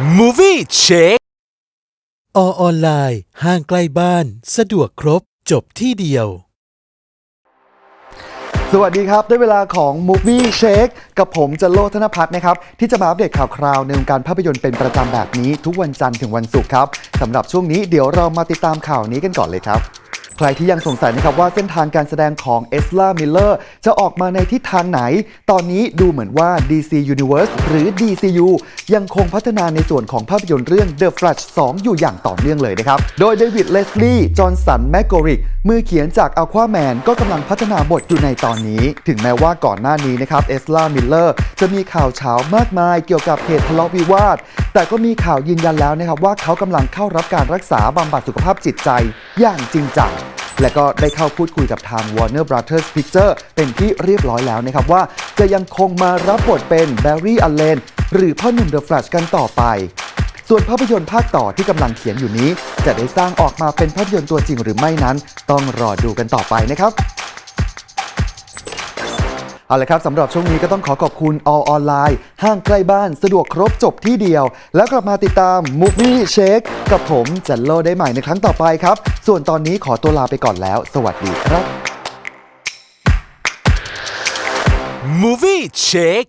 Movie Check อออนไลน์ ห้างใกล้บ้าน สะดวกครบ จบที่เดียว สวัสดีครับ ได้เวลาของ Movie Shake กับผมจันโลธนพัฒน์นะครับ ที่จะมาอัปเดตข่าวคราวในวงการภาพยนตร์เป็นประจำแบบนี้ทุกวันจันทร์ถึงวันศุกร์ครับสำหรับช่วงนี้เดี๋ยวเรามาติดตามข่าวนี้กันก่อนเลยครับ ใครที่ยังสงสัยนะครับว่าเส้นทางการแสดงของเอสลามิลเลอร์จะออกมาในทิศทางไหน ตอนนี้ดูเหมือนว่า DC Universe หรือ DCU ยังคงพัฒนาในส่วนของภาพยนตร์เรื่อง The Flash 2 อยู่อย่างต่อเนื่องเลยนะครับ โดยเดวิดเลสลีย์จอห์นสันแมกโกริกมือเขียนจากอัลควาแมนก็กำลังพัฒนาบทอยู่ในตอนนี้ ถึงแม้ว่าก่อนหน้านี้นะครับเอสลามิลเลอร์จะมีข่าวเช้ามากมายเกี่ยวกับเหตุทะเลาะวิวาทแต่ก็มีข่าวยืนยันแล้วนะครับว่าเขากำลังเข้ารับการรักษาบำบัดสุขภาพจิตใจอย่างจริงจังและก็ได้เข้าพูดคุยกับทาง Warner Brothers Picture เป็นที่เรียบร้อยแล้วนะครับว่าจะยังคงมารับบทเป็นแบร์รี่อัลเลนหรือพ่อหนุ่มเดอะแฟลชกันต่อไป ส่วนภาพยนตร์ภาคต่อที่กำลังเขียนอยู่นี้ จะได้สร้างออกมาเป็นภาพยนตร์ตัวจริงหรือไม่นั้น ต้องรอดูกันต่อไปนะครับ เอาละครับสำหรับช่วงนี้ก็ต้องขอขอบคุณ All Online ห้างใกล้บ้านสะดวกครบจบที่เดียว แล้วกลับมาติดตาม Movie Shake กับผมจันโลได้ใหม่ในครั้งต่อไปครับ ส่วนตอนนี้ขอตัวลาไปก่อนแล้ว สวัสดีครับ Movie Shake